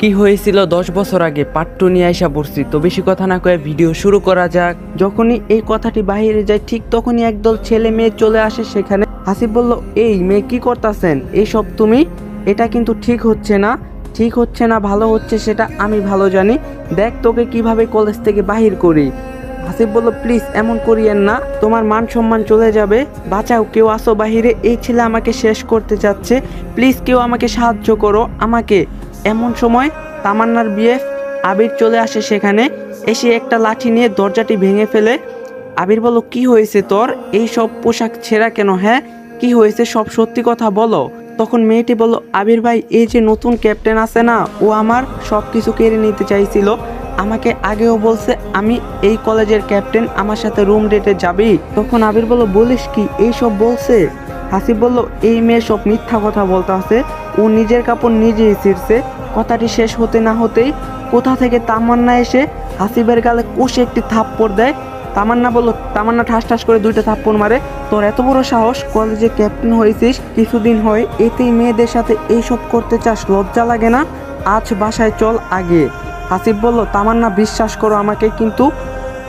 কি হয়েছিল দশ বছর আগে? পাট্টু নিয়ে আইসা পড়ছি। তো বেশি কথা না কয়ে ভিডিও শুরু করা যাক। যখনই এই কথাটি বাহিরে যায়, ঠিক তখনই একদল ছেলে মেয়ে চলে আসে সেখানে। হাসিব বলল, এই মেয়ে কি করতেছেন? এইসব তুমি? এটা কিন্তু ঠিক হচ্ছে না। ঠিক হচ্ছে না, ভালো হচ্ছে সেটা আমি ভালো জানি। দেখ তোকে কীভাবে কলেজ থেকে বাহির করি। হাসিব বলল, প্লিজ, এমন করিয়েন না। তোমার মান সম্মান চলে যাবে। বাঁচাও, কেউ আসো বাহিরে। এই ছেলে আমাকে শেষ করতে চাচ্ছে প্লিজ, কেউ আমাকে সাহায্য করো, আমাকে। এমন সময় তামান্নার বিয়ে আবির চলে আসে সেখানে। এসে একটা লাঠি নিয়ে দরজাটি ভেঙে ফেলে। আবির বলল, কি হয়েছে তোর? এই সব পোশাক ছেঁড়া কেন হ্যাঁ? কি হয়েছে? সব সত্যি কথা বলো। তখন মেয়েটি বলল, আবির ভাই, এই যে নতুন ক্যাপ্টেন আছে না, ও আমার সব কিছু কেড়ে নিতে চাইছিল। আমাকে আগেও বলছে, আমি এই কলেজের ক্যাপ্টেন, আমার সাথে রুম ডেটে যাবি। তখন আবির বলল, বলিস কি, এই সব বলছে? হাসিব বলল, এই মেয়ে সব মিথ্যা কথা বলতে আছে ও নিজের কাপড় নিজেই ছিঁড়ছে। কথাটি শেষ হতে না হতেই কোথা থেকে তামান্না এসে হাসিবের গালে কষে একটি থাপ্পড় দেয়। তামান্না বলল, তামান্না ঠাস ঠাস করে দুইটা থাপ্পড় মারে। তোর এত বড় সাহস, কলেজে ক্যাপ্টেন হয়েছিস, কিছুদিন হয় এতেই মেয়েদের সাথে এইসব করতে চাস, লজ্জা লাগে না? আজ বাসায় চল আগে। হাসিব বলল, তামান্না, বিশ্বাস করো আমাকে, কিন্তু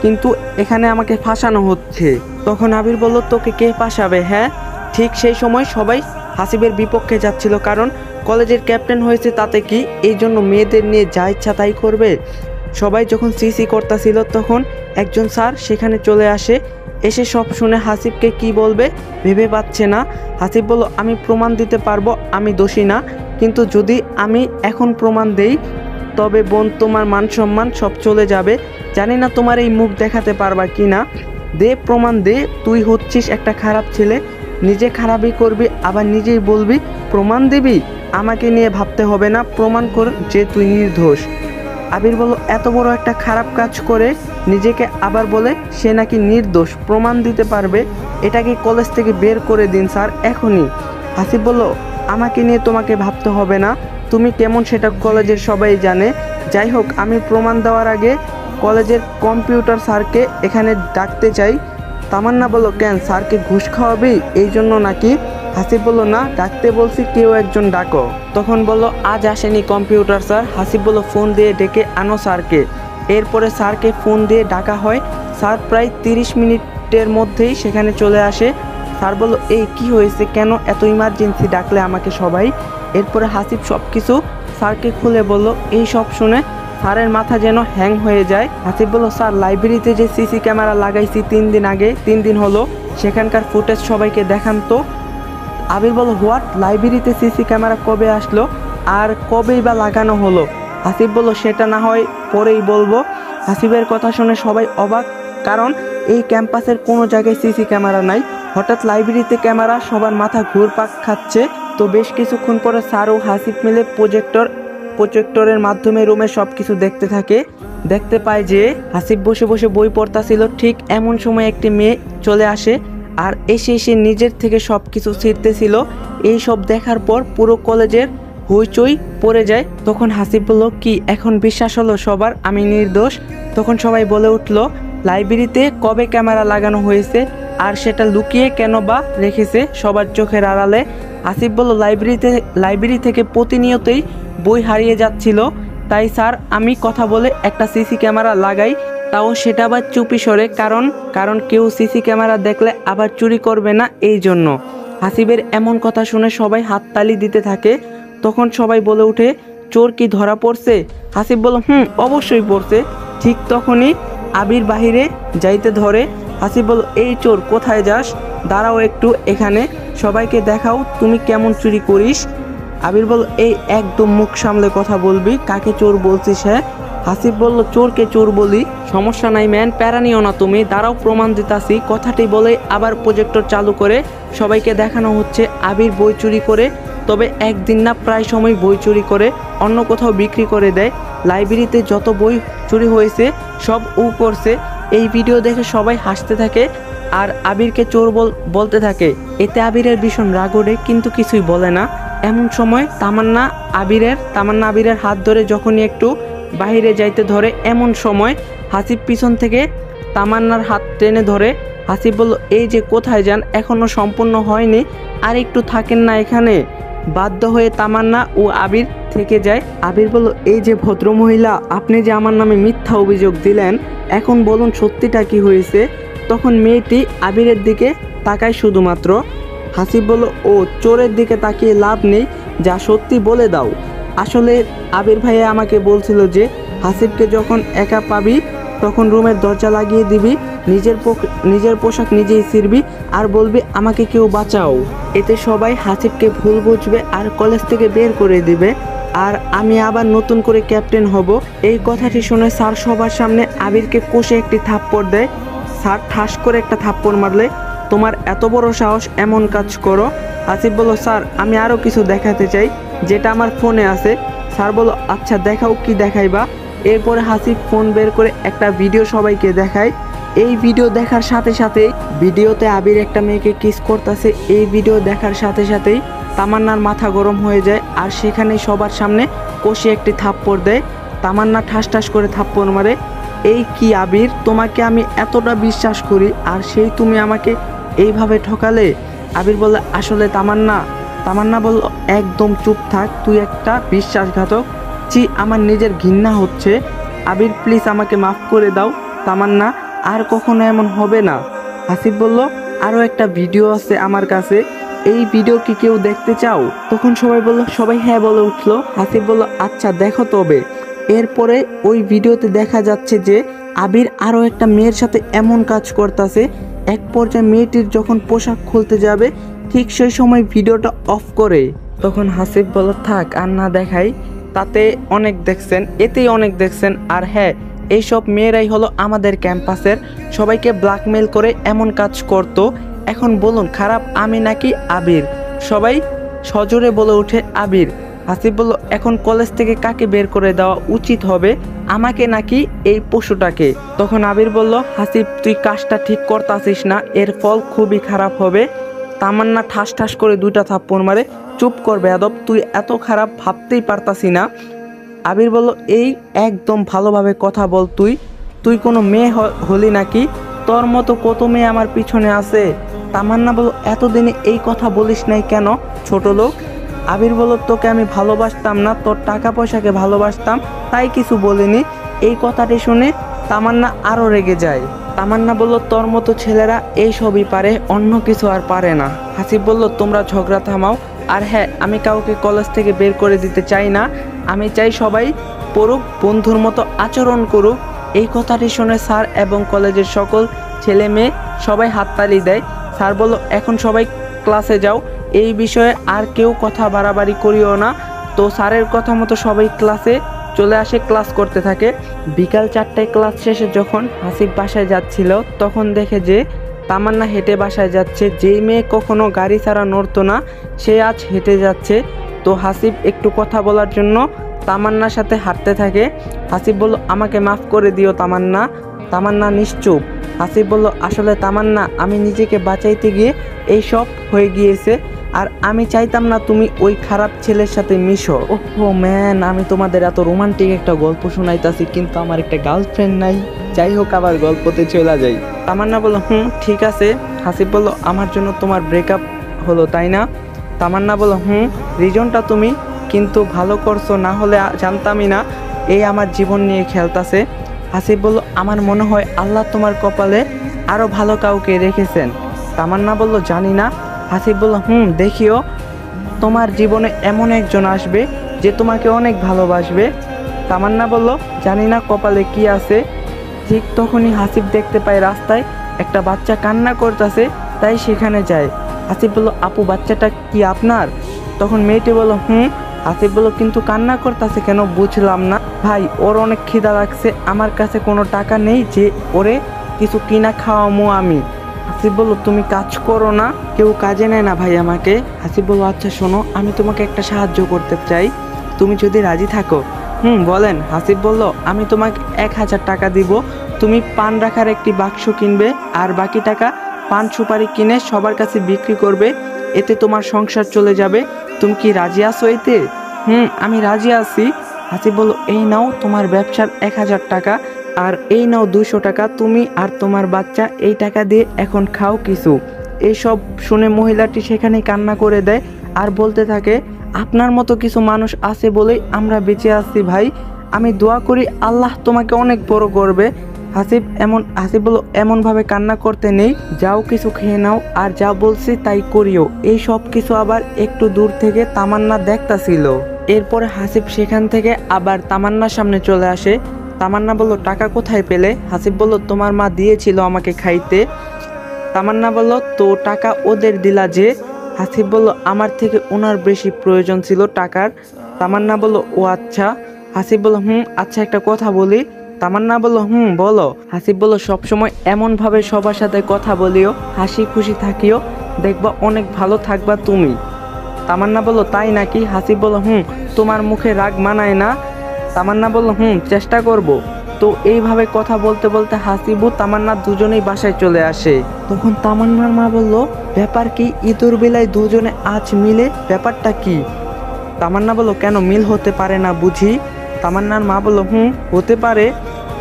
কিন্তু এখানে আমাকে ফাঁসানো হচ্ছে। তখন আবির বলল, তোকে কে ফাঁসাবে হ্যাঁ? ঠিক সেই সময় সবাই হাসিবের বিপক্ষে যাচ্ছিল কারণ কলেজের ক্যাপ্টেন হয়েছে তাতে কি? এই জন্য মেয়েদের নিয়ে যা ইচ্ছা তাই করবে। সবাই যখন সিসি করতেছিল তখন একজন স্যার সেখানে চলে আসে, এসে সব শুনে হাসিবকে কি বলবে ভেবে পাচ্ছে না। হাসিব বলল, আমি প্রমাণ দিতে পারব, আমি দোষী না। কিন্তু যদি আমি এখন প্রমাণ দেই, তবে বোন তোমার মান সম্মান সব চলে যাবে। জানি না তোমার এই মুখ দেখাতে পারবা কি না দে প্রমাণ দে, তুই হচ্ছিস একটা খারাপ ছেলে। নিজে খারাপই করবি, আবার নিজেই বলবি, প্রমাণ দিবি? আমাকে নিয়ে ভাবতে হবে না, প্রমাণ কর যে তুই নির্দোষ। আবির বলল, এত বড় একটা খারাপ কাজ করে নিজেকে আবার বলে সে নাকি নির্দোষ, প্রমাণ দিতে পারবে? এটাকে কলেজ থেকে বের করে দিন, স্যার, এখনই। হাসিব বলল, আমাকে নিয়ে তোমাকে ভাবতে হবে না। তুমি কেমন সেটা কলেজের সবাই জানে। যাই হোক, আমি প্রমাণ দেওয়ার আগে কলেজের কম্পিউটার স্যারকে এখানে ডাকতে চাই। তামান্না বলল, কেন, স্যারকে ঘুষ খাওয়াবি? এই জন্য নাকি? হাসিব বলল, না, ডাকতে বলছি, কেউ একজন ডাকো। তখন বলল, আজ আসেনি কম্পিউটার, স্যার। হাসিব বলল, ফোন দিয়ে ডেকে আনো স্যারকে। এরপরে স্যারকে ফোন দিয়ে ডাকা হয়। স্যার প্রায় তিরিশ মিনিটের মধ্যেই সেখানে চলে আসে। স্যার বলল, এই, কি হয়েছে? কেন এত ইমার্জেন্সি ডাকলে আমাকে সবাই? এরপরে হাসিব সব কিছু স্যারকে খুলে বলল, এই সব শুনে স্যারের মাথা যেন হ্যাং হয়ে যায়। হাসিব বলল স্যার লাইব্রেরিতে যে সিসি ক্যামেরা লাগাইছি তিন দিন আগে, তিন দিন হলো। সেখানকার ফুটেজ সবাইকে দেখান তো। আবির বলল হোয়াট? লাইব্রেরিতে সিসি ক্যামেরা কবে আসলো? আর কবেই বা লাগানো হলো? হাসিব বলল সেটা না হয় পরেই বলব। হাসিবের কথা শুনে সবাই অবাক, কারণ এই ক্যাম্পাসের কোনো জায়গায় সিসি ক্যামেরা নাই। হঠাৎ লাইব্রেরিতে ক্যামেরা, সবার মাথা ঘুরপাক খাচ্ছে। তো বেশ কিছুক্ষণ পরে স্যার ও হাসিব মিলে প্রজেক্টর প্রজেক্টরের মাধ্যমে রুমে সব কিছু দেখতে থাকে। দেখতে পায় যে হাসিব বসে বসে বই পড়তাছিল, ঠিক এমন সময় একটি মেয়ে চলে আসে আর এসে এসে নিজের থেকে সব কিছু ছিঁড়তেছিল। এই সব দেখার পর পুরো কলেজের হইচই পড়ে যায়। তখন হাসিব বলল, কি, এখন বিশ্বাস হলো সবার? আমি নির্দোষ। তখন সবাই বলে উঠল, লাইব্রেরিতে কবে ক্যামেরা লাগানো হয়েছে? আর সেটা লুকিয়ে কেন বা রেখেছে সবার চোখের আড়ালে? আসিফ বলল লাইব্রেরিতে লাইব্রেরি থেকে প্রতিনিয়তই বই হারিয়ে যাচ্ছিল। তাই স্যার, আমি কথা বলে একটা সিসি ক্যামেরা লাগাই, তাও সেটা আবার চুপি সরে। কারণ কারণ কেউ সিসি ক্যামেরা দেখলে আবার চুরি করবে না এই জন্য। হাসিবের এমন কথা শুনে সবাই হাততালি দিতে থাকে। তখন সবাই বলে ওঠে, চোর কি ধরা পড়ছে? হাসিব বলল, হুম, অবশ্যই পড়ছে। ঠিক তখনই আবির বাহিরে যাইতে ধরে। হাসিব বলল এই চোর, কোথায় যাস? দাঁড়াও একটু এখানে। সবাইকে দেখাও, তুমি কেমন চুরি করিস? আবির বলল, এই একদম মুখ সামলে কথা বলবি। কাকে চোর বলছিস হ্যাঁ? হাসিব বলল, চোরকে চোর বলি? সমস্যা নাই, ম্যান। প্যারা নিও না তুমি। দাঁড়াও, প্রমাণ দিতাছি। কথাটি বলে আবার প্রজেক্টর চালু করে সবাইকে দেখানো হচ্ছে আবির বই চুরি করে। তবে একদিন না, প্রায় সময় বই চুরি করে। অন্য কোথাও বিক্রি করে দেয়। লাইব্রেরিতে যত বই চুরি হয়েছে, সব উ করছে। এই ভিডিও দেখে সবাই হাসতে থাকে আর আবিরকে চোর বল বলতে থাকে। এতে আবিরের ভীষণ রাগ ওঠে, কিন্তু কিছুই বলে না। এমন সময় তামান্না আবিরের তামান্না আবিরের হাত ধরে যখনই একটু বাইরে যাইতে ধরে, এমন সময় হাসিব পিছন থেকে তামান্নার হাত টেনে ধরে, হাসিব বলল, এই যে কোথায় যান? এখনও সম্পূর্ণ হয়নি। আর একটু থাকেন না এখানে। বাধ্য হয়ে তামান্না ও আবির থেকে যায়। আবির বলল, এই যে ভদ্র মহিলা আপনি যে আমার নামে মিথ্যা অভিযোগ দিলেন, এখন বলুন সত্যিটা কি হয়েছে? তখন মেয়েটি আবিরের দিকে তাকায় শুধুমাত্র। হাসিব বলল, ও, চোরের দিকে তাকিয়ে লাভ নেই, যা সত্যি বলে দাও। আসলে আবির ভাইয়া আমাকে বলছিল যে, হাসিবকে যখন একা পাবি তখন রুমের দরজা লাগিয়ে দিবি, নিজের নিজের পোশাক নিজেই ছিড়বি আর বলবি, আমাকে কেউ বাঁচাও। এতে সবাই হাসিবকে ভুল বুঝবে আর কলেজ থেকে বের করে দিবে। আর আমি আবার নতুন করে ক্যাপ্টেন হব। এই কথাটি শুনে স্যার সবার সামনে আবিরকে কষে একটি থাপ্পড় দেয়। স্যার ঠাস করে একটা থাপ্পড় মারলে, তোমার এত বড় সাহস, এমন কাজ করো। আসিফ বলল, স্যার, আমি আরও কিছু দেখাতে চাই, যেটা আমার ফোনে আছে। স্যার বলল আচ্ছা দেখাও কি দেখাইবা? এরপরে হাসিফ ফোন বের করে একটা ভিডিও সবাইকে দেখায়। এই ভিডিও দেখার সাথে সাথেই ভিডিওতে আবির একটা মেয়েকে কিস করতেছে। এই ভিডিও দেখার সাথে সাথেই তামান্নার মাথা গরম হয়ে যায় আর সেখানে সবার সামনে কষে একটি থাপ্পড় দেয়। তামান্না ঠাস ঠাস করে থাপ্পড় মারে। এই কি আবির, তোমাকে আমি এতটা বিশ্বাস করি আর সেই তুমি আমাকে এইভাবে ঠকালে? আবির বলল আসলে তামান্না। তামান্না বলল, একদম চুপ থাক, তুই একটা বিশ্বাসঘাতক। চি আমার নিজের ঘৃণা হচ্ছে। আবির প্লিজ আমাকে মাফ করে দাও। তামান্না, আর কখনো এমন হবে না। হাসিব বলল আরও একটা ভিডিও আছে আমার কাছে। এই ভিডিও কি কেউ দেখতে চাও? তখন সবাই বলল, সবাই হ্যাঁ বলে উঠল। হাসিব বলল আচ্ছা দেখো তবে। এরপরে ওই ভিডিওতে দেখা যাচ্ছে যে আবির আরও একটা মেয়ের সাথে এমন কাজ করতেছে। এক পর্যায়ে মেয়েটির যখন পোশাক খুলতে যাবে, ঠিক সেই সময় ভিডিওটা অফ করে। তখন হাসিব বলল, থাক, আর না দেখাই। তাতে অনেক দেখছেন, এতেই অনেক দেখছেন। আর হ্যাঁ এইসব মেয়েরাই হলো আমাদের ক্যাম্পাসের, সবাইকে ব্ল্যাকমেল করে এমন কাজ করত। এখন বলুন, খারাপ আমি নাকি আবির? সবাই সজোরে বলে ওঠে, আবির। হাসিব বলল, এখন কলেজ থেকে কাকে বের করে দেওয়া উচিত হবে? আমাকে নাকি এই পশুটাকে? তখন আবির বলল হাসিব তুই কাজটা ঠিক করতে করতাছিস না, এর ফল খুবই খারাপ হবে। তামান্না ঠাস ঠাস করে দুইটা থাপ্পড় মারে। চুপ কর বেয়াদব, তুই এত খারাপ ভাবতেই পারতাসি না। আবির বলল, এই একদম ভালোভাবে কথা বল তুই। তুই কোনো মেয়ে হলি নাকি? তোর মতো কত মেয়ে আমার পিছনে আছে? তামান্না বলল, এতদিনে এই কথা বলিস নাই কেন, ছোট লোক? আবির বলল, তোকে আমি ভালোবাসতাম না, তোর টাকা পয়সাকে ভালোবাসতাম, তাই কিছু বলিনি। এই কথাটি শুনে তামান্না আরও রেগে যায়। তামান্না বলল, তোর মতো ছেলেরা এই সবই পারে, অন্য কিছু আর পারে না। হাসিব বলল, তোমরা ঝগড়া থামাও। আর হ্যাঁ আমি কাউকে কলেজ থেকে বের করে দিতে চাই না। আমি চাই সবাই পড়ুক, বন্ধুর মতো আচরণ করুক। এই কথাটি শুনে স্যার এবং কলেজের সকল ছেলে মেয়ে সবাই হাততালি দেয়। স্যার বলল, এখন সবাই ক্লাসে যাও। এই বিষয়ে আর কেউ কথা বাড়াবাড়ি করিও না। তো স্যারের কথা মতো সবাই ক্লাসে চলে আসে ক্লাস করতে থাকে। বিকাল চারটায় ক্লাস শেষে যখন হাসিব বাসায় যাচ্ছিল, তখন দেখে যে তামান্না হেঁটে বাসায় যাচ্ছে। যেই মেয়ে কখনো গাড়ি ছাড়া নড়তো না, সে আজ হেঁটে যাচ্ছে। তো হাসিব একটু কথা বলার জন্য তামান্নার সাথে হাঁটতে থাকে। হাসিব বলল, আমাকে মাফ করে দিও তামান্না। তামান্না নিশ্চুপ। হাসিব বলল, আসলে তামান্না, আমি নিজেকে বাঁচাইতে গিয়ে এই সব হয়ে গিয়েছে। আর আমি চাইতাম না তুমি ওই খারাপ ছেলের সাথে মিশো। ওহো ম্যান আমি তোমাদের এত রোমান্টিক একটা গল্প শোনাইতাছি, কিন্তু আমার একটা গার্লফ্রেন্ড নাই। যাই হোক, আবার গল্পতে চলে যাই। তামান্না বলল, হুম, ঠিক আছে। হাসিব বলল, আমার জন্য তোমার ব্রেকআপ হলো, তাই না? তামান্না বলল, হুম রিজনটা তুমি, কিন্তু ভালো করছ, না হলে জানতামই না। এই আমার জীবন নিয়ে খেলতাছে। হাসিব বলল, আমার মনে হয় আল্লাহ তোমার কপালে আরও ভালো কাউকে রেখেছেন। তামান্না বলল, জানি না। হাসিব বলল হুম, দেখিও, তোমার জীবনে এমন একজন আসবে যে তোমাকে অনেক ভালোবাসবে। তামান্না বলল, জানি না কপালে কি আছে। ঠিক তখনই হাসিব দেখতে পায় রাস্তায় একটা বাচ্চা কান্না করতেছে, তাই সেখানে যায়। হাসিব বলল, আপু, বাচ্চাটা কি আপনার? তখন মেয়েটি বলল, হুম। হাসিব বলল, কিন্তু কান্না করতেছে কেন বুঝলাম না। ভাই, ওর অনেক খিদা লাগছে, আমার কাছে কোনো টাকা নেই যে ওরে কিছু কিনা খাওয়ামো আমি। হাসিব বলল তুমি কাজ করো না, কেউ কাজে নেয় না ভাই আমাকে। হাসিব বলল আচ্ছা শোনো, আমি তোমাকে একটা সাহায্য করতে চাই। তুমি যদি রাজি থাকো। হুম, বলেন, হাসিব বলল, আমি তোমাকে এক হাজার টাকা দিব। তুমি পান রাখার একটি বাক্স কিনবে, আর বাকি টাকা পান সুপারি কিনে সবার কাছে বিক্রি করবে। এতে তোমার সংসার চলে যাবে। তুমি কি রাজি আছো এতে? হুম, আমি রাজি আছি। হাসিব বলল এই নাও তোমার ব্যবসার এক হাজার টাকা। আর এই নাও দুশো টাকা, তুমি আর তোমার বাচ্চা এই টাকা দিয়ে এখন খাও কিছু। এইসব শুনে মহিলাটি সেখানে কান্না করে দেয় আর বলতে থাকে, আপনার মতো কিছু মানুষ আছে বলেই আমরা বেঁচে আছি ভাই। আমি দোয়া করি আল্লাহ তোমাকে অনেক বড় করবে। হাসিব এমন, হাসিব বলো, এমনভাবে কান্না করতে নেই। যাও কিছু খেয়ে নাও আর যা বলছি তাই করিও। এই সব কিছু আবার একটু দূর থেকে তামান্না দেখতাছিল। এরপরে হাসিব সেখান থেকে আবার তামান্নার সামনে চলে আসে। তামান্না বলল, টাকা কোথায় পেলে? হাসিব বলল, তোমার মা দিয়েছিল আমাকে খাইতে। তামান্না বলল, তো টাকা ওদের দিলা যে? হাসিব বলল, আমার থেকে ওনার বেশি প্রয়োজন ছিল টাকার। তামান্না বলল, ও আচ্ছা। হাসিব বলল, হুম আচ্ছা একটা কথা বলি। তামান্না বলল, হুম, বলো। হাসিব বলল, সবসময় এমনভাবে সবার সাথে কথা বলিও, হাসি খুশি থাকিও, দেখবা অনেক ভালো থাকবা তুমি। তামান্না বলল, তাই নাকি? হাসিব বলল, হুম, তোমার মুখে রাগ মানায় না। তামান্না বলল, হুম, চেষ্টা করব। তো এইভাবে কথা বলতে বলতে হাসিবু তামান্না দুজনেই বাসায় চলে আসে। তখন তামান্নার মা বলল, ব্যাপার কি? ইঁদুর বেলায় দুজনে আজ মিলে? ব্যাপারটা কি? তামান্না বলল, কেন মিল হতে পারে না বুঝি? তামান্নার মা বলল, হুম, হতে পারে,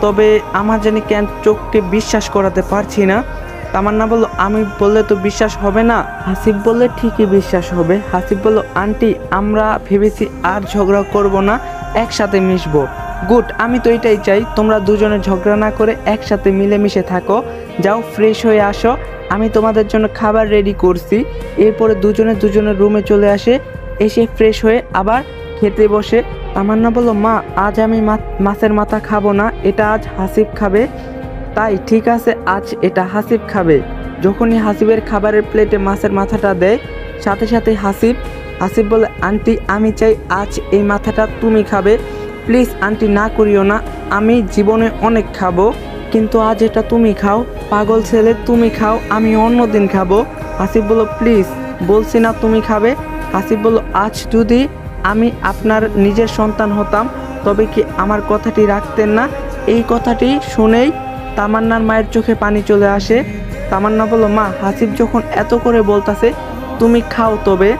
তবে আমার জানি কেন চোখকে বিশ্বাস করাতে পারছি না। তামান্না বলল, আমি বললে তো বিশ্বাস হবে না? হাসিব বললে, ঠিকই বিশ্বাস হবে। হাসিব বলল, আন্টি, আমরা ভেবেছি আর ঝগড়া করব না। একসাথে মিশবো। গুড, আমি তো এটাই চাই, তোমরা দুজনে ঝগড়া না করে একসাথে মিলেমিশে থাকো। যাও, ফ্রেশ হয়ে আসো। আমি তোমাদের জন্য খাবার রেডি করছি। এরপরে দুজনে দুজনের রুমে চলে আসে। এসে ফ্রেশ হয়ে আবার খেতে বসে। তামান্না বলল, মা, আজ আমি মাছের মাথা খাব না, এটা আজ হাসিব খাবে। তাই, ঠিক আছে, আজ এটা হাসিব খাবে। যখনই হাসিবের খাবারের প্লেটে মাছের মাথাটা দেয়, সাথে সাথে হাসিব হাসিব বলে, আন্টি, আমি চাই আজ এই মাথাটা তুমি খাবে। প্লিজ আন্টি, না করিও না। আমি জীবনে অনেক খাব, কিন্তু আজ এটা তুমি খাও। পাগল ছেলে, তুমি খাও, আমি অন্য দিন খাব। হাসিব বলল প্লিজ, বলছি না তুমি খাবে। হাসিব বলল আজ যদি আমি আপনার নিজের সন্তান হতাম, তবে কি আমার কথাটি রাখতেন না? এই কথাটি শুনেই তামান্নার মায়ের চোখে পানি চলে আসে। তামান্না বলল মা হাসিব যখন এত করে বলতাছে, তুমি খাও তবে।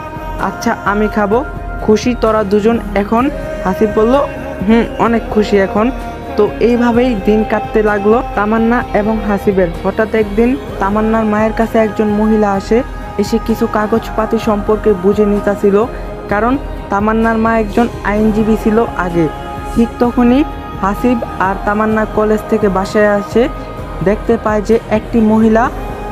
আচ্ছা আমি খাব। খুশি, তোরা দুজন এখন? হাসিব বলল, হুম, অনেক খুশি এখন। তো এইভাবেই দিন কাটতে লাগল তামান্না এবং হাসিবের। হঠাৎ একদিন তামান্নার মায়ের কাছে একজন মহিলা আসে, এসে কিছু কাগজপাতি সম্পর্কে বুঝে নিতেছিল, কারণ তামান্নার মা একজন আইনজীবী ছিল আগে। ঠিক তখনই হাসিব আর তামান্না কলেজ থেকে বাসায় আসে, দেখতে পায় যে একটি মহিলা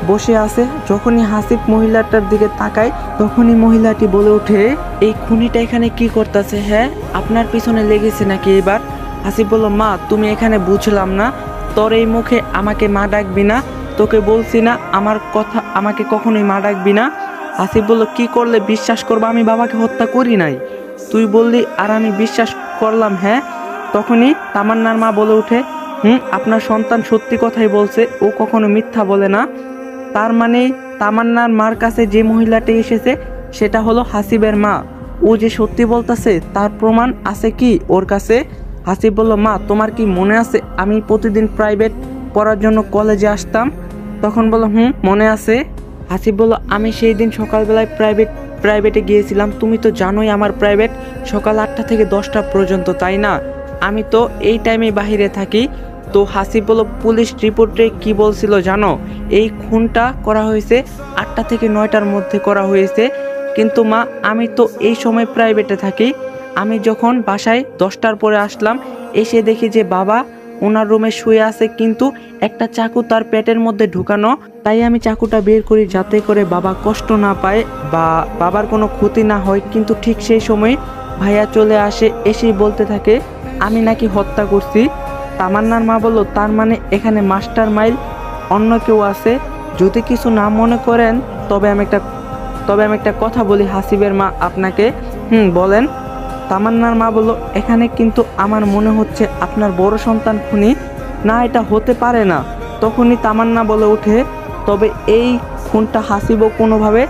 বসে আছে। যখনই হাসিব মহিলাটার দিকে তাকায়, তখনই মহিলাটি বলে ওঠে, এই খুনিটা এখানে কি করতেছে হ্যাঁ? আপনার পিছনে লেগেছে নাকি এবার? হাসিব বলল, মা, তুমি এখানে বুঝলাম না। তোর এই মুখে আমাকে মা ডাকবি না, তোকে বলছি না, আমার কথা, আমাকে কখনোই মা ডাকবি না। হাসিব বলল, কি করলে বিশ্বাস করব? আমি বাবাকে হত্যা করি নাই। তুই বললি, আর আমি বিশ্বাস করলাম হ্যাঁ? তখনই তামান্নার মা বলে ওঠে, হুম, আপনার সন্তান সত্যি কথাই বলছে, ও কখনো মিথ্যা বলে না। তার মানে তামান্নার মার কাছে যে মহিলাটি এসেছে, সেটা হলো হাসিবের মা। ও যে সত্যি বলতেছে, তার প্রমাণ আছে কি ওর কাছে? হাসিব বলল, মা, তোমার কি মনে আছে? আমি প্রতিদিন প্রাইভেট পড়ার জন্য কলেজে আসতাম। তখন বলল, হুম, মনে আছে। হাসিব বলল, আমি সেই দিন সকালবেলায় প্রাইভেট, প্রাইভেটে গিয়েছিলাম। তুমি তো জানোই আমার প্রাইভেট সকাল আটটা থেকে দশটা পর্যন্ত, তাই না? আমি তো এই টাইমে বাহিরে থাকি। তো হাসিব বলল পুলিশ রিপোর্টে কি বলছিল জানো? এই খুনটা করা হয়েছে আটটা থেকে নয়টার মধ্যে করা হয়েছে। কিন্তু মা, আমি তো এই সময় প্রাইভেটে থাকি। আমি যখন বাসায় দশটার পরে আসলাম, এসে দেখি যে বাবা ওনার রুমে শুয়ে আছে, কিন্তু একটা চাকু তার পেটের মধ্যে ঢুকানো। তাই আমি চাকুটা বের করি যাতে করে বাবা কষ্ট না পায় বা বাবার কোনো ক্ষতি না হয়। কিন্তু ঠিক সেই সময় ভাইয়া চলে আসে, এসেই বলতে থাকে, আমি নাকি হত্যা করছি। তামান্নার মা বলল, তার মানে এখানে মাস্টার মাইল অন্য কেউ আছে? যদি কিছু না মনে করেন, তবে আমি একটা, তবে আমি একটা কথা বলি হাসিবের মা আপনাকে। হুম, বলেন। তামান্নার মা বলল, এখানে কিন্তু আমার মনে হচ্ছে আপনার বড় সন্তান খুনি। না, এটা হতে পারে না। তখনই তামান্না বলে ওঠে, তবে এই খুনটা হাসিবও কোনোভাবে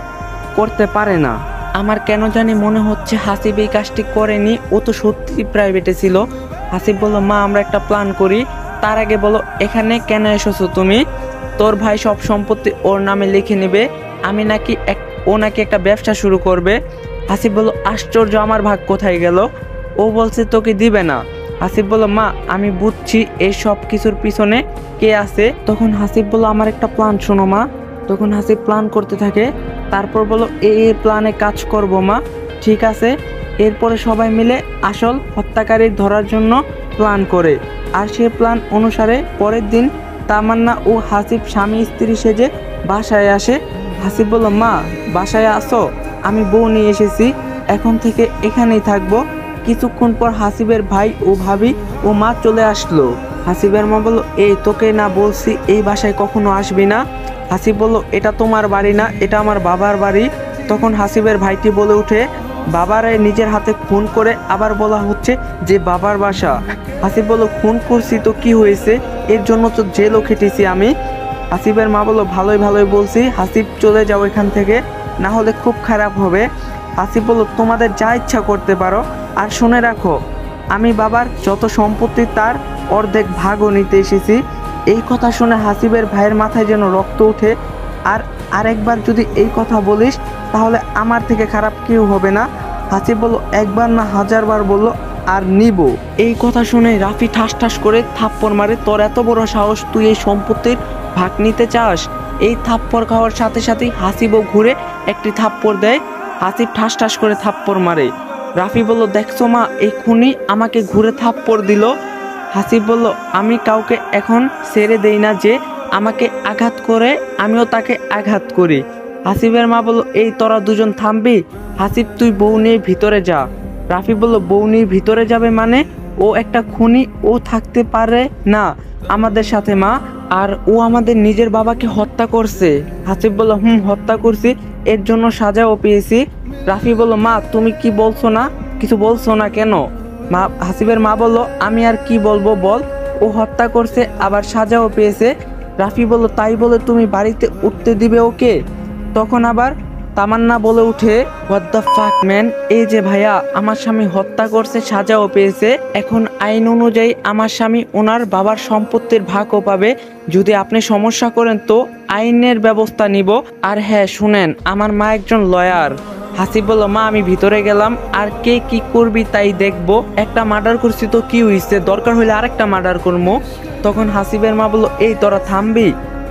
করতে পারে না। আমার কেন জানি মনে হচ্ছে হাসিব এই কাজটি করেনি। ও তো সত্যি প্রাইভেটে ছিল। হাসিব বলল, মা, আমরা একটা প্ল্যান করি। তার আগে বলো এখানে কেন এসেছ তুমি? তোর ভাই সব সম্পত্তি ওর নামে লিখে নেবে। আমি নাকি এক, ও নাকি একটা ব্যবসা শুরু করবে। হাসিব বলল, আশ্চর্য, আমার ভাগ কোথায় গেল? ও বলছে, তোকে দিবে না। হাসিব বলল, মা, আমি বুঝছি এই সব কিছুর পিছনে কে আছে। তখন হাসিব বলল, আমার একটা প্ল্যান শোনো, মা। তখন হাসিব প্ল্যান করতে থাকে। তারপর এই এই প্ল্যানে কাজ করব, মা। ঠিক আছে। এরপরে সবাই মিলে আসল হত্যাকারী ধরার জন্য প্ল্যান করে। আর সে প্ল্যান অনুসারে পরের দিন তামান্না ও হাসিব স্বামী স্ত্রী সেজে বাসায় আসে। হাসিব বলল, মা, বাসায় আসো। আমি বউ নিয়ে এসেছি। এখন থেকে এখানেই থাকব। কিছুক্ষণ পর হাসিবের ভাই ও ভাবি ও মা চলে আসলো। হাসিবের মা বলল, এই তোকে না বলছি, এই বাসায় কখনো আসবি না? হাসিব বলল, এটা তোমার বাড়ি না, এটা আমার বাবার বাড়ি। তখন হাসিবের ভাইটি বলে উঠে বাবারে নিজের হাতে খুন করে আবার বলা হচ্ছে যে বাবার বাসা। হাসিব বলল, খুন করছি তো কি হয়েছে? এর জন্য তো জেলও খেটেছি আমি। হাসিবের মা বলল, ভালোই ভালোই বলছি। হাসিব চলে যাও এখান থেকে, না হলে খুব খারাপ হবে। হাসিব বলল, তোমাদের যা ইচ্ছা করতে পারো, আর শুনে রাখো, আমি বাবার যত সম্পত্তি তার অর্ধেক ভাগও নিতে এসেছি। এই কথা শুনে হাসিবের ভাইয়ের মাথায় যেন রক্ত ওঠে, আর আরেকবার যদি এই কথা বলিস, তাহলে আমার থেকে খারাপ কেউ হবে না। হাসিব বলল, একবার না, হাজারবার বলল, আর নিব। এই কথা শুনে রাফি ঠাস ঠাস করে থাপ্পড় মারে। তোর এত বড় সাহস, তুই এই সম্পত্তির ভাগ নিতে চাস? এই থাপ্পড় খাওয়ার সাথে সাথেই হাসিবও ঘুরে একটি থাপ্পড় দেয়। হাসিব ঠাস ঠাস করে থাপ্পড় মারে। রাফি বলল, দেখছ মা, এই খুনি আমাকে ঘুরে থাপ্পড় দিল। হাসিব বলল, আমি কাউকে এখন ছেড়ে দেই না যে আমাকে আঘাত করে, আমিও তাকে আঘাত করি। হাসিবের মা বলল, এই তোরা দুজন থামবি? হাসিব, তুই বউ নিয়ে ভিতরে যা। রাফি বলল, বউ নিয়ে ভিতরে যাবে মানে? ও একটা খুনি, ও থাকতে পারে না আমাদের সাথে মা, আর ও আমাদের নিজের বাবাকে হত্যা করছে। হাসিব বলল, হুম, হত্যা করছি, এর জন্য সাজাও পেয়েছি। রাফি বলল, মা, তুমি কি বলছো না? কিছু বলছো না কেন? মা, হাসিবের মা বলল, আমি আর কি বলব বল? ও হত্যা করছে, আবার সাজাও পেয়েছে। রাফি বলল তাই বলে তুমি বাড়িতে উঠতে দিবে ওকে? তখন আবার তামান্না বলে উঠে হোয়াট দ্য ফাক ম্যান এই যে ভাইয়া, আমার স্বামী হত্যা করছে, সাজাও পেয়েছে। এখন আইন অনুযায়ী আমার স্বামী ওনার বাবার সম্পত্তির ভাগও পাবে। যদি আপনি সমস্যা করেন তো আইনের ব্যবস্থা নিব। আর হ্যাঁ শুনেন, আমার মা একজন লয়ার। হাসিব বলল, মা, আমি ভিতরে গেলাম, আর কে কি করবি তাই দেখব। একটা মার্ডার করছি তো কি হইছে? দরকার হইলে আরেকটা মার্ডার করব তখন হাসিবের মা বলল, এই, তোরা থামবি?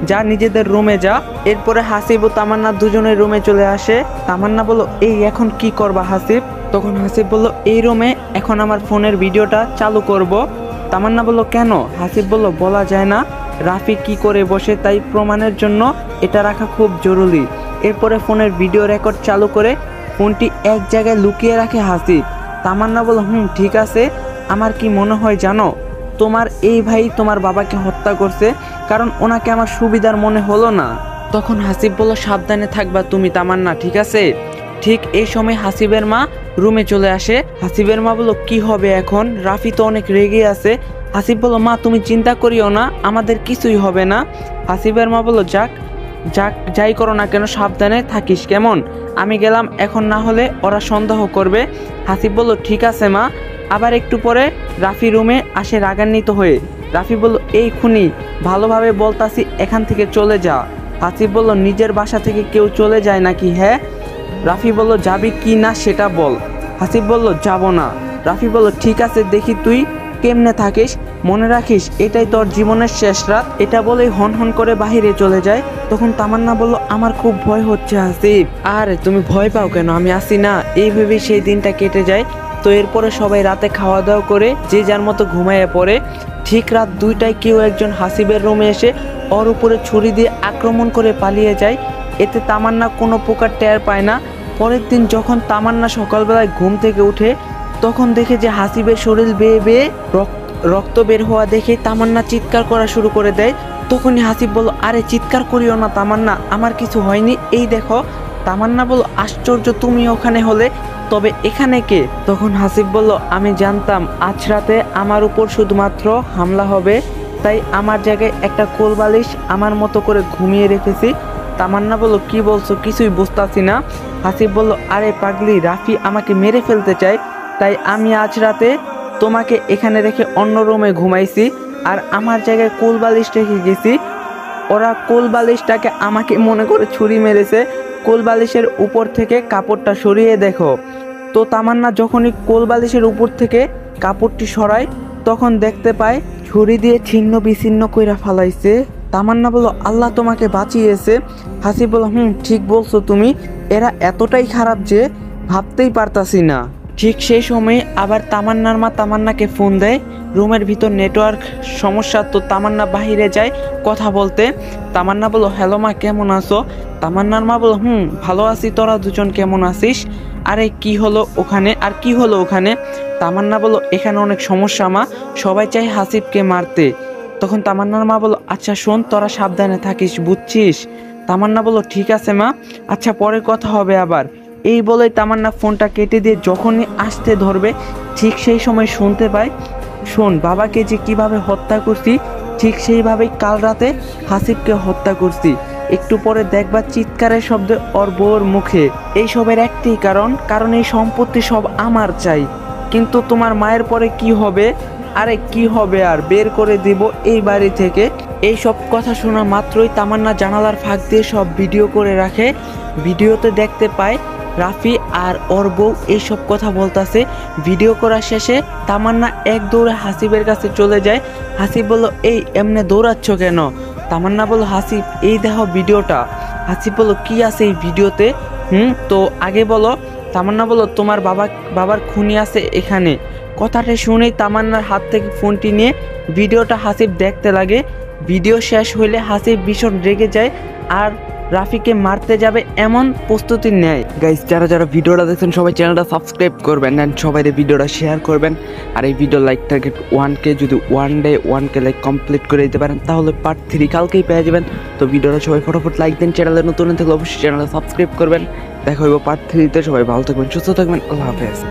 যা নিজেদের রুমে যা। এরপরে হাসিব ও তামান্না দুজনের রুমে চলে আসে। তামান্না বলল, এই, এখন কি করবা হাসিব? তখন হাসিব বলল, এই রুমে এখন আমার ফোনের ভিডিওটা চালু করব। তামান্না বলল, কেন? হাসিব বলল, বলা যায় না। রাফি কি করে বসে তাই প্রমাণের জন্য এটা রাখা খুব জরুরি। এরপরে ফোনের ভিডিও রেকর্ড চালু করে ফোনটি এক জায়গায় লুকিয়ে রাখে হাসিব। তামান্না বলল, হুম, ঠিক আছে। আমার কি মনে হয় জানো? তোমার এই ভাই তোমার বাবাকে হত্যা করছে, কারণ ওনাকে আমার সুবিধার মনে হলো না। তখন হাসিব বলল, সাবধানে থাকবা তুমি, তামান্না, ঠিক আছে? ঠিক এই সময় হাসিবের মা রুমে চলে আসে। হাসিবের মা বলল, কি হবে এখন? রাফি তো অনেক রেগে আছে। হাসিব বলল, মা, তুমি চিন্তা করিও না, আমাদের কিছুই হবে না। হাসিবের মা বলল, যাক যাক, যাই করো না কেন, সাবধানে থাকিস, কেমন? আমি গেলাম, এখন না হলে ওরা সন্দেহ করবে। হাসিব বলল, ঠিক আছে মা। আবার একটু পরে রাফি রুমে আসে রাগান্বিত হয়ে। রাফি বলল, এই খুনি, ভালোভাবে বলতাছি, এখান থেকে চলে যা। হাসিব বলল, নিজের বাসা থেকে কেউ চলে যায় নাকি হ্যাঁ? রাফি বলল, যাবি কি না সেটা বল। হাসিব বলল, যাব না। রাফি বলল, ঠিক আছে, দেখি তুই কেমনে থাকিস। মনে রাখিস, এটাই তোর জীবনের শেষ রাত। এটা বলেই হন হন করে বাহিরে চলে যায়। তখন তামান্না বলল, আমার খুব ভয় হচ্ছে, হাসিব। আরে, তুমি ভয় পাও কেন? আমি আসি না। এই ভেবে সেই দিনটা কেটে যায়। তো এরপরে সবাই রাতে খাওয়া দাওয়া করে যে যার মতো ঘুমাইয়ে পড়ে। ঠিক রাত দুইটায় কেউ একজন হাসিবের রুমে এসে ওর উপরে ছুরি দিয়ে আক্রমণ করে পালিয়ে যায়। এতে তামান্না কোনো প্রকার টের পায় না। পরের দিন যখন তামান্না সকালবেলায় ঘুম থেকে উঠে, তখন দেখে যে হাসিবের শরীর বেয়ে বেয়ে রক্ত রক্ত বের হওয়া দেখে তামান্না চিৎকার করা শুরু করে দেয়। তখনই হাসিব বলল, আরে, চিৎকার করিও না তামান্না, আমার কিছু হয়নি। এই দেখো তামান্না বলল আশ্চর্য তুমি ওখানে হলে। তবে এখানে কে? তখন হাসিব বলল, আমি জানতাম আজ রাতে আমার উপর শুধুমাত্র হামলা হবে। তাই আমার জায়গায় একটা কোলবালিশ আমার মতো করে ঘুমিয়ে রেখেছি। তামান্না বলল, কি বলছো? কিছুই বুঝতাছি না। হাসিব বলল, আরে পাগলি, রাফি আমাকে মেরে ফেলতে চায়। তাই আমি আজ রাতে তোমাকে এখানে রেখে অন্য রুমে ঘুমাইছি আর আমার জায়গায় কোল বালিশ রেখে গেছি। ওরা কোল বালিশটাকে আমাকে মনে করে ছুরি মেরেছে। কোল বালিশের উপর থেকে কাপড়টা সরিয়ে দেখো। তো তামান্না যখনই কোল বালিশের উপর থেকে কাপড়টি সরায়, তখন দেখতে পায় ছুরি দিয়ে ছিন্ন বিচ্ছিন্ন কইরা ফালাইছে। তামান্না বলো আল্লাহ তোমাকে বাঁচিয়েছে। হাসি বলো হুম, ঠিক বলছো তুমি। এরা এতটাই খারাপ যে ভাবতেই পারতাছি না। ঠিক সেই সময় আবার তামান্নার মা তামান্নাকে ফোন দেয়। রুমের ভিতর নেটওয়ার্ক সমস্যা, তো তামান্না বাহিরে যায় কথা বলতে। তামান্না বলো হ্যালো মা, কেমন আছো? তামান্নার মা বলো হুম, ভালো আছি, তোরা দুজন কেমন আছিস? আরে, কি হলো ওখানে? আর কি হলো ওখানে? তামান্না বলো এখানে অনেক সমস্যা মা, সবাই চাই হাসিবকে মারতে। তখন তামান্নার মা বলো আচ্ছা শোন, তোরা সাবধানে থাকিস, বুঝছিস? তামান্না বলো ঠিক আছে মা আচ্ছা পরে কথা হবে আবার। এই বলে তামান্না ফোনটা কেটে দিয়ে যখনই আসতে ধরবে, ঠিক সেই সময় শুনতে পায় শোন, বাবাকে যে কীভাবে হত্যা করছি, ঠিক সেইভাবেই কাল রাতে হাসিবকে হত্যা করছি। একটু পরে দেখবা চিৎকারের শব্দ ওর বউর মুখে। এইসবের একটি কারণ কারণ এই সম্পত্তি সব আমার চাই। কিন্তু তোমার মায়ের পরে কি হবে? আরে কি হবে আর? বের করে দিব এই বাড়ি থেকে। এই সব কথা শোনা মাত্রই তামান্না জানালার ফাঁক দিয়ে সব ভিডিও করে রাখে। ভিডিওতে দেখতে পায় রাফি আর ওর বউ এইসব কথা বলতাছে। ভিডিও করা শেষে তামান্না এক দৌড়ে হাসিবের কাছে চলে যায়। হাসিব বলল, এই, এমনে দৌড়াচ্ছ কেন? তামান্না বলল, হাসিব, এই দেখো ভিডিওটা। হাসিব বলল, কি আছে এই ভিডিওতে? হুম? তো আগে বলো। তামান্না বলল, তোমার বাবা, বাবার খুনি আছে এখানে। কথাটা শুনেই তামান্নার হাত থেকে ফোনটি নিয়ে ভিডিওটা হাসিব দেখতে লাগে। ভিডিও শেষ হইলে হাসিব ভীষণ রেগে যায় আর রাফিকে মারতে যাবে এমন প্রস্তুতি নেয়। গাইস যারা যারা ভিডিওটা দেখছেন, সবাই চ্যানেলটা সাবস্ক্রাইব করবেন অ্যান্ড সবাই ভিডিওটা শেয়ার করবেন। আর এই ভিডিও লাইক টার্গেট ওয়ানকে যদি ওয়ান ডে ওয়ানকে লাইক কমপ্লিট করে দিতে পারেন, তাহলে পার্ট থ্রি কালকেই পেয়ে যাবেন। তো ভিডিওটা সবাই ফটোফট লাইক দেন চ্যানেলে নতুন থাকলে অবশ্যই চ্যানেলটা সাবস্ক্রাইব করবেন। দেখা হইব পার্ট থ্রিতে সবাই ভালো থাকবেন, সুস্থ থাকবেন, আল্লাহ হাফেজ।